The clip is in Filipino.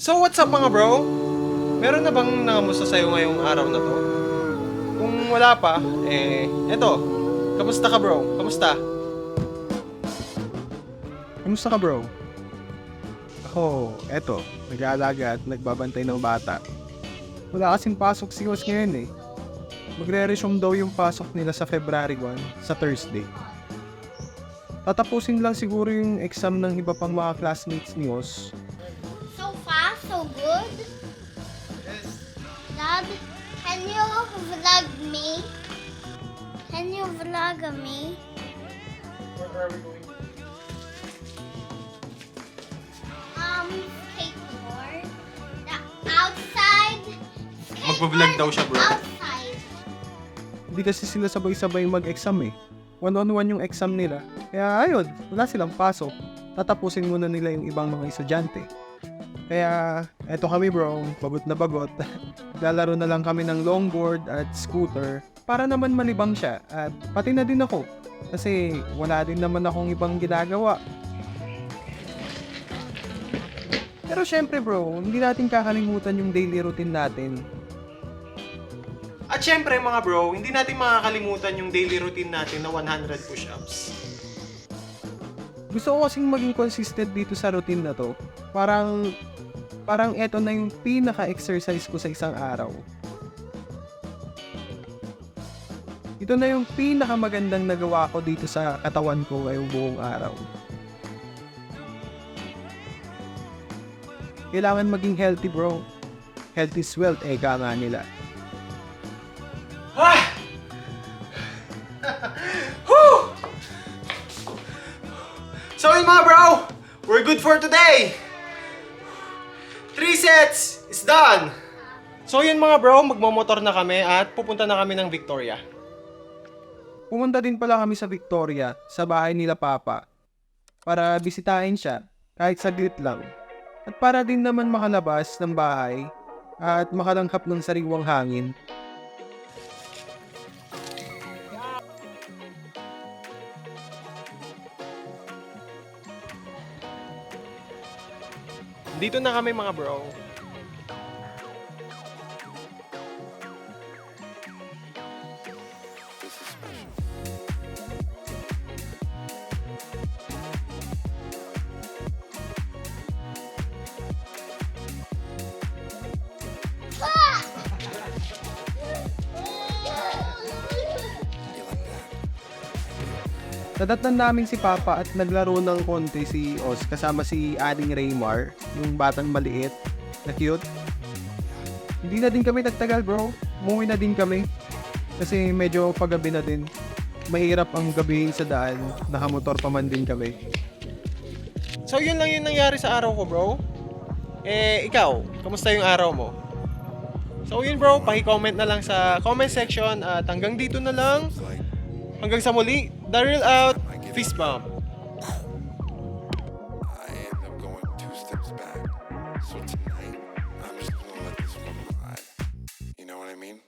So what's up mga bro? Meron na bang nangamusta sa'yo ngayong araw na to? Kung wala pa, eh, eto. Kamusta ka bro? Kamusta? Kamusta ka bro? Ako, eto, nag-aalaga at nagbabantay ng bata. Wala kasing pasok si Os ngayon eh. Magre-resume daw yung pasok nila sa February 1 sa Thursday. Tatapusin lang siguro yung exam ng iba pang mga classmates ni Os. So good. Dad, can you vlog me? Can you vlog me? Where are we going? Um, skateboard. The outside. Magbablog daw siya, bro. Outside. Hindi kasi sila sabay-sabay mag-exam eh. One-on-one yung exam nila. Kaya ayun, wala silang pasok. Tatapusin muna nila yung ibang mga estudyante. Kaya eto kami bro, bagot na bagot. Lalaro na lang kami ng longboard at scooter para naman malibang siya. At pati na din ako. Kasi wala din naman akong ibang ginagawa. Pero syempre bro, hindi natin kakalimutan yung daily routine natin. At syempre mga bro, hindi natin makakalimutan yung daily routine natin na 100 push-ups. Gusto ko kasing maging consistent dito sa routine na to. Parang, parang eto na yung pinaka-exercise ko sa isang araw. Ito na yung pinakamagandang nagawa ko dito sa katawan ko ngayong buong araw. Kailangan maging healthy bro. Health is wealth, eka nga nila. Ah! Mga bro, we're good for today! Three sets is done! So yun mga bro, magmamotor na kami at pupunta na kami ng Victoria. Pumunta din pala kami sa Victoria, sa bahay nila Papa, para bisitahin siya, kahit saglit lang. At para din naman makalabas ng bahay at makalanghap ng sariwang hangin. Dito na kami mga bro. Nadatnan namin si Papa at naglaro ng konti si Oz kasama si Aling Raymar, yung batang maliit na cute. Hindi na din kami nagtagal bro, umuwi na din kami. Kasi medyo paggabi na din. Mahirap ang gabihin sa daan, nakamotor pa man din kami. So yun lang yung nangyari sa araw ko bro. Eh, ikaw, kamusta yung araw mo? So yun bro, paki-comment na lang sa comment section at hanggang dito na lang. Hanggang sa muli, Daryl out, fist bump. I end up going two steps back. So tonight, I'm just gonna let this one ride. You know what I mean?